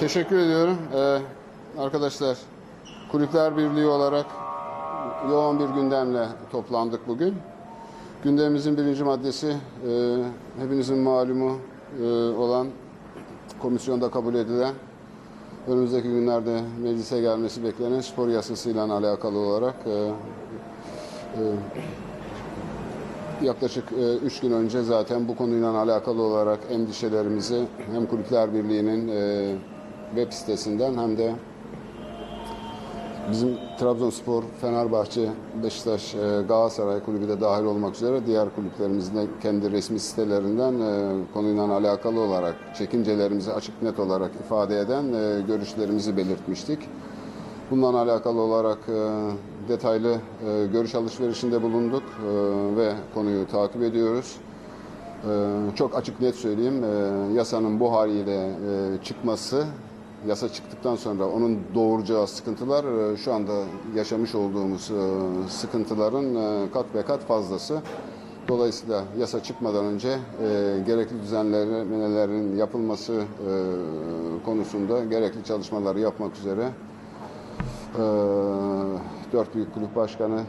Teşekkür ediyorum. Ee, arkadaşlar, Kulüpler Birliği olarak yoğun bir gündemle toplandık bugün. Gündemimizin birinci maddesi e, hepinizin malumu e, olan komisyonda kabul edilen önümüzdeki günlerde meclise gelmesi beklenen spor yasasıyla alakalı olarak e, e, yaklaşık 3 gün önce zaten bu konuyla alakalı olarak endişelerimizi hem Kulüpler Birliği'nin e, web sitesinden hem de bizim Trabzonspor, Fenerbahçe, Beşiktaş, e, Galatasaray kulübü de dahil olmak üzere diğer kulüplerimizin de kendi resmi sitelerinden e, konuyla alakalı olarak çekincelerimizi açık net olarak ifade eden e, görüşlerimizi belirtmiştik. Bununla alakalı olarak detaylı görüş alışverişinde bulunduk ve konuyu takip ediyoruz. Çok açık net söyleyeyim, yasanın bu haliyle çıkması, yasa çıktıktan sonra onun doğuracağı sıkıntılar e, şu anda yaşamış olduğumuz e, sıkıntıların e, kat ve kat fazlası. Dolayısıyla yasa çıkmadan önce e, gerekli düzenlemelerin yapılması e, konusunda gerekli çalışmaları yapmak üzere ee, dört büyük kulüp başkanı,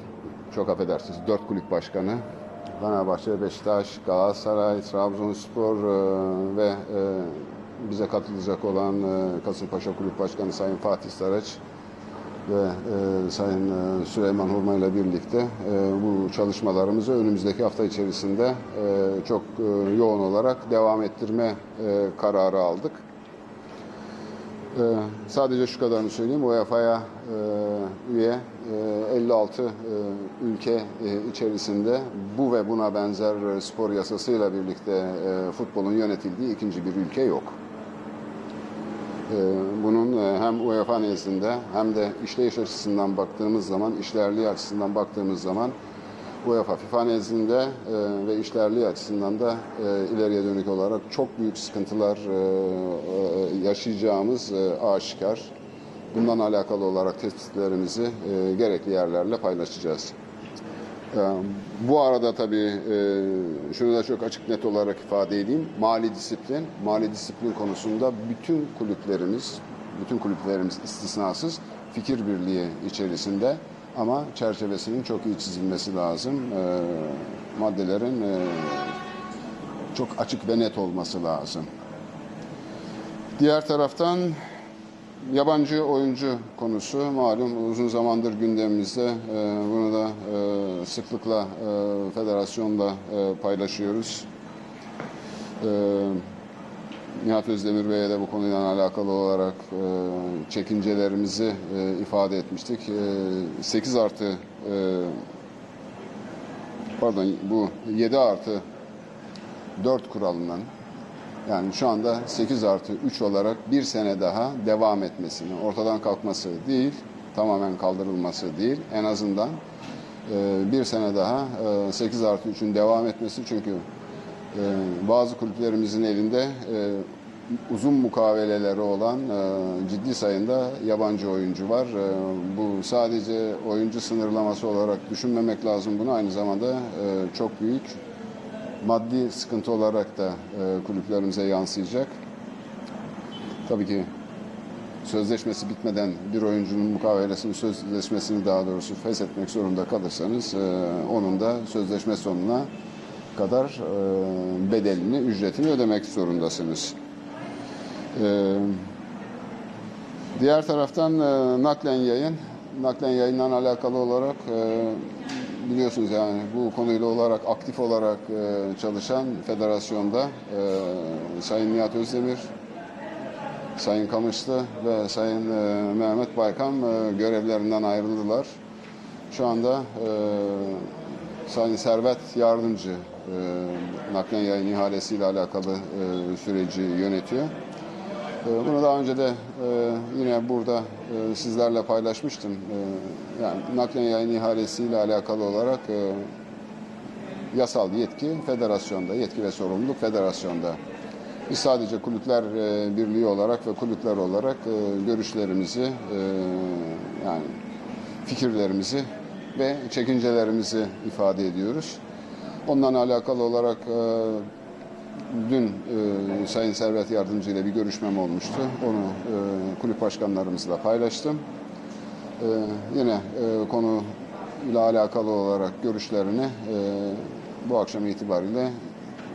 çok affedersiniz, dört kulüp başkanı, Fenerbahçe, Beşiktaş, Galatasaray, Trabzonspor e, ve e, bize katılacak olan e, Kasımpaşa Kulüp Başkanı Sayın Fatih Saraç ve e, Sayın e, Süleyman Hurma ile birlikte bu çalışmalarımızı önümüzdeki hafta içerisinde çok yoğun olarak devam ettirme kararı aldık. Sadece şu kadarını söyleyeyim. UEFA'ya üye e, 56 e, ülke içerisinde bu ve buna benzer spor yasasıyla birlikte futbolun yönetildiği ikinci bir ülke yok. E, bunun e, hem UEFA nezdinde hem de işleyiş açısından baktığımız zaman, işlerliği açısından baktığımız zaman UEFA FIFA nezdinde e, ve işlerliği açısından da e, ileriye dönük olarak çok büyük sıkıntılar yaşayacağımız aşikar. Bundan alakalı olarak tespitlerimizi gerekli yerlerle paylaşacağız. Bu arada tabii şunu da çok açık net olarak ifade edeyim. Mali disiplin, mali disiplin konusunda bütün kulüplerimiz, bütün kulüplerimiz istisnasız fikir birliği içerisinde ama çerçevesinin çok iyi çizilmesi lazım. Maddelerin çok açık ve net olması lazım. Diğer taraftan yabancı oyuncu konusu malum uzun zamandır gündemimizde. E, bunu da e, sıklıkla e, federasyonla paylaşıyoruz. Nihat Özdemir Bey'e de bu konuyla alakalı olarak çekincelerimizi ifade etmiştik. E, 8 artı pardon bu 7 artı 4 kuralından yani şu anda 8 artı 3 olarak bir sene daha devam etmesini, ortadan kalkması değil, tamamen kaldırılması değil, en azından e, bir sene daha e, 8 artı 3'ün devam etmesi çünkü e, bazı kulüplerimizin elinde e, uzun mukaveleleri olan e, ciddi sayında yabancı oyuncu var. E, bu sadece oyuncu sınırlaması olarak düşünmemek lazım bunu. Aynı zamanda e, çok büyük maddi sıkıntı olarak da e, kulüplerimize yansıyacak. Tabii ki sözleşmesi bitmeden bir oyuncunun mukavelesini, sözleşmesini daha doğrusu feshetmek zorunda kalırsanız e, onun da sözleşme sonuna kadar e, bedelini, ücretini ödemek zorundasınız. E, diğer taraftan e, naklen yayın, naklen yayından alakalı olarak e, biliyorsunuz yani bu konuyla olarak aktif olarak e, çalışan federasyonda e, Sayın Nihat Özdemir, Sayın Kamışlı ve Sayın e, Mehmet Baykan e, görevlerinden ayrıldılar. Şu anda Sayın Servet Yardımcı naklen yayın ihalesiyle alakalı süreci yönetiyor. E, Bunu daha önce de e, yine burada e, sizlerle paylaşmıştım. E, Yani naklen yayın ihalesiyle alakalı olarak yasal yetki federasyonda, yetki ve sorumluluk federasyonda. Biz sadece kulüpler birliği olarak ve kulüpler olarak görüşlerimizi, yani fikirlerimizi ve çekincelerimizi ifade ediyoruz. Ondan alakalı olarak dün e, Sayın Servet Yardımcı ile bir görüşmem olmuştu. Onu e, kulüp başkanlarımızla paylaştım. E, yine e, konuyla alakalı olarak görüşlerini e, bu akşam itibariyle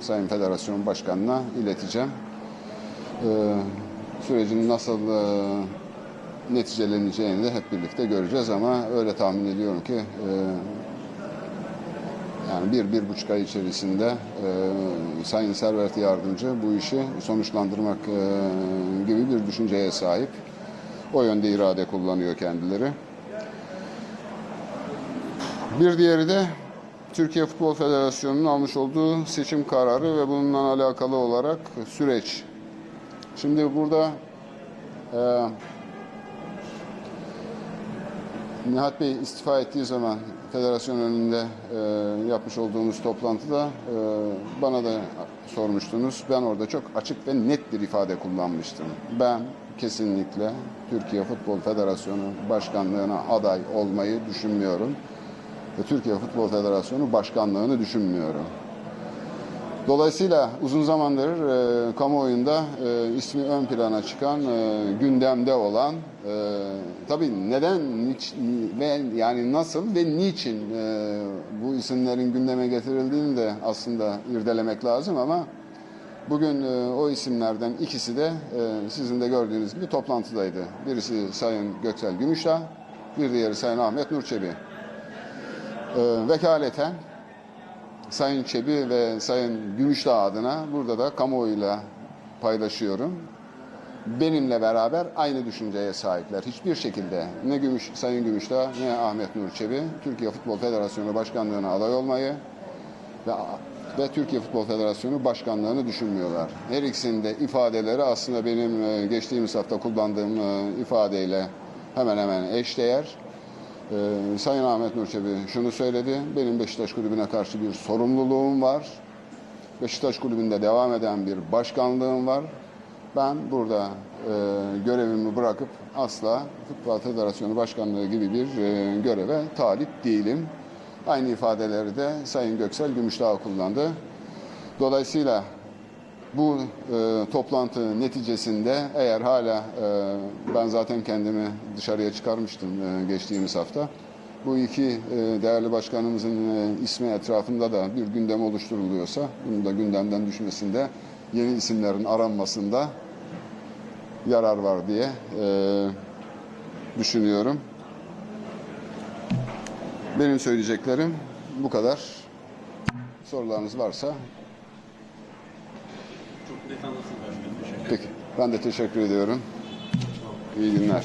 Sayın Federasyon Başkanı'na ileteceğim. E, sürecin nasıl e, neticeleneceğini de hep birlikte göreceğiz ama öyle tahmin ediyorum ki e, yani bir, bir buçuk ay içerisinde e, Sayın Servet Yardımcı bu işi sonuçlandırmak e, gibi bir düşünceye sahip. O yönde irade kullanıyor kendileri. Bir diğeri de Türkiye Futbol Federasyonu'nun almış olduğu seçim kararı ve bununla alakalı olarak süreç. Şimdi burada e, Nihat Bey istifa ettiği zaman federasyon önünde e, yapmış olduğumuz toplantıda e, bana da sormuştunuz. Ben orada çok açık ve net bir ifade kullanmıştım. Ben kesinlikle Türkiye Futbol Federasyonu Başkanlığına aday olmayı düşünmüyorum. Ve Türkiye Futbol Federasyonu Başkanlığını düşünmüyorum. Dolayısıyla uzun zamandır e, kamuoyunda e, ismi ön plana çıkan, e, gündemde olan, e, tabii neden niç, ve yani nasıl ve niçin e, bu isimlerin gündeme getirildiğini de aslında irdelemek lazım ama bugün e, o isimlerden ikisi de e, sizin de gördüğünüz gibi toplantıdaydı. Birisi Sayın Göksel Gümüşdağ, bir diğeri Sayın Ahmet Nurçebi. E, vekaleten Sayın Çebi ve Sayın Gümüşdağ adına burada da kamuoyuyla paylaşıyorum. Benimle beraber aynı düşünceye sahipler. Hiçbir şekilde ne Gümüş, Sayın Gümüşdağ ne Ahmet Nur Çebi Türkiye Futbol Federasyonu Başkanlığı'na aday olmayı ve, ve Türkiye Futbol Federasyonu Başkanlığı'nı düşünmüyorlar. Her ikisinin de ifadeleri aslında benim e, geçtiğimiz hafta kullandığım e, ifadeyle hemen hemen eşdeğer. Ee, Sayın Ahmet Nurçebi şunu söyledi. Benim Beşiktaş Kulübü'ne karşı bir sorumluluğum var. Beşiktaş Kulübü'nde devam eden bir başkanlığım var. Ben burada e, görevimi bırakıp asla Futbol Federasyonu Başkanlığı gibi bir e, göreve talip değilim. Aynı ifadeleri de Sayın Göksel Gümüşdağ kullandı. Dolayısıyla bu e, toplantı neticesinde eğer hala e, ben zaten kendimi dışarıya çıkarmıştım e, geçtiğimiz hafta. Bu iki e, değerli başkanımızın e, ismi etrafında da bir gündem oluşturuluyorsa bunun da gündemden düşmesinde yeni isimlerin aranmasında yarar var diye e, düşünüyorum. Benim söyleyeceklerim bu kadar. Sorularınız varsa Çok net anlattınız başkanım. Teşekkür ederim. Peki. Ben de teşekkür ediyorum. İyi günler.